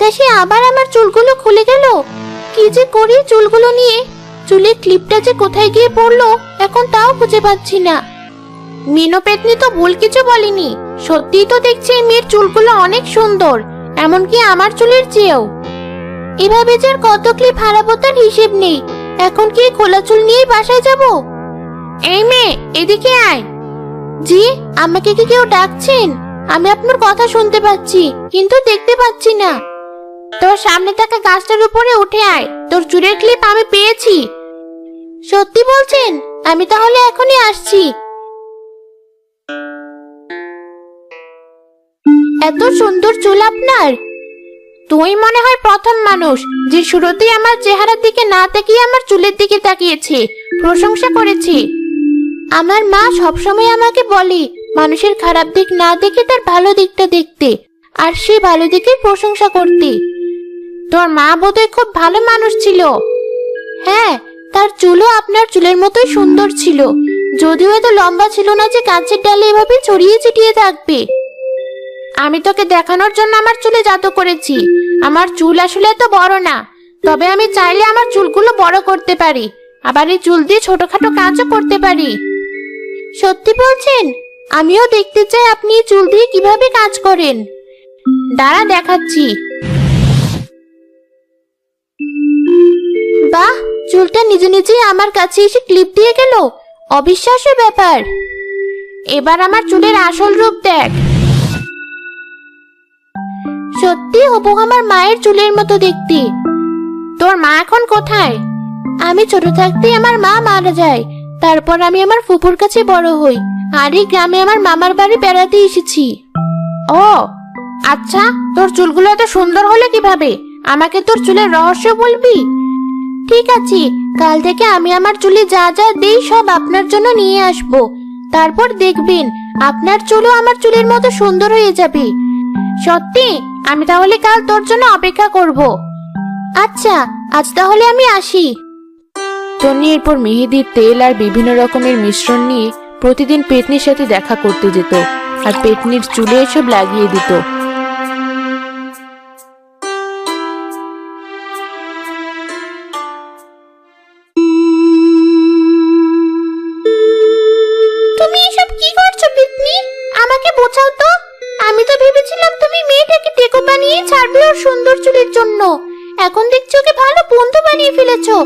বাতাসে আবার আমার চুলগুলো খুলে গেল। কি যে করি চুলগুলো নিয়ে? চুলের ক্লিপটা যে কোথায় গিয়ে পড়ল, এখন তাও খুঁজে পাচ্ছি না। মিনো পেতনি তো ভুল কিছু বলেনি। সত্যিই তো দেখছি এই মেয়ের চুলগুলো অনেক সুন্দর, এমনকি আমার চুলের চেয়েও। এভাবে যে কত ক্লিপ হারাবো তার হিসেব নেই। এখন কি খোলা চুল নিয়েই বাসায় যাব? এই মেয়ে, এদিকে আয়। জি, আমাকে কি কেউ ডাকছেন? আমি আপনার কথা শুনতে পাচ্ছি, কিন্তু দেখতে পাচ্ছি না। তোর সামনে থাকা গাছটার উপরে উঠে আয়। তোর চুলের ক্লিপ আমি পেয়েছি। সত্যি বলছেন? আমি তাহলে এখনই আসছি। এত সুন্দর চুল আপনার। তুই মনে হয় প্রথম মানুষ যে শুরুতেই আমার চেহারার দিকে না তাকিয়ে আমার চুলের দিকে তাকিয়েছে। প্রশংসা করেছে। আমার মা সবসময় আমাকে বলে, মানুষের খারাপ দিক না দেখে তার ভালো দিকটা দেখতে। আর সেই ভালো দিকের প্রশংসা করতে। তোর মা বোধহয় খুব ভালো মানুষ ছিল। হ্যাঁ তার চুলও আপনার চুলের মতোই সুন্দর ছিল। যদিও এত লম্বা ছিল না যে গাছের ডালে এভাবে ছড়িয়ে ছিটিয়ে থাকবে। আমি তোকে দেখানোর জন্য আমার চুলে জাত করেছি। আমার চুল আসলে এত বড় না। তবে আমি চাইলে আমার চুলগুলো বড় করতে পারি। আবার এই চুল দিয়ে ছোটখাটো কাজও করতে পারি। সত্যি বলছেন? আমিও দেখতে চাই আপনি চুল দিয়ে কীভাবে কাজ করেন। দাঁড়া দেখাচ্ছি। চুলটা নিজে নিজেই আমার কাছে এসে ক্লিপ দিয়ে গেল। অবিশ্বাস্য ব্যাপার। এবার আমার চুলের আসল রূপ দেখ। সত্যি, হবু আমার মায়ের চুলের মতো দেখতে। তোর মা এখন কোথায়? আমি ছোট থাকতেই আমার মা মারা যায়। তারপর আমি আমার ফুপুর কাছে বড় হই। আর এই গ্রামে আমার মামার বাড়ি বেড়াতে এসেছি। ও আচ্ছা তোর চুলগুলো এত সুন্দর হলো কীভাবে? আমাকে তোর চুলের রহস্য বলবি? ঠিক আছে, কাল থেকে আমি আমার চুলে যা যা দেই সব আপনার জন্য নিয়ে আসব। তারপর দেখবেন, আপনার চুলও আমার চুলের মতো সুন্দর হয়ে যাবে। সত্যি? আমি তাহলে কাল তোর জন্য অপেক্ষা করব। আচ্ছা আজ তাহলে আমি আসি। টনি এরপর মেহেদির তেল আর বিভিন্ন রকমের মিশ্রণ নিয়ে প্রতিদিন পেটনির সাথে দেখা করতে যেত। আর পেটনির চুলে এসব লাগিয়ে দিত। কি করছ পিতনি আমাকে বোঝাও তো। আমি তো ভেবেছিলাম তুমি মেয়েটাকে টেকো বানিয়ে ছাড়বে ওর সুন্দর চুলের জন্য। এখন দেখছি ওকে ভালো বন্ধু বানিয়ে ফেলেছো।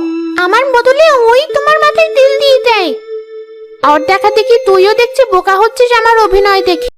আমার বদলে ওই তোমার মাথায় তেল দিয়ে দেয়। আর দেখা দেখি তুইও দেখছি বোকা হচ্ছিস আমার অভিনয় দেখে।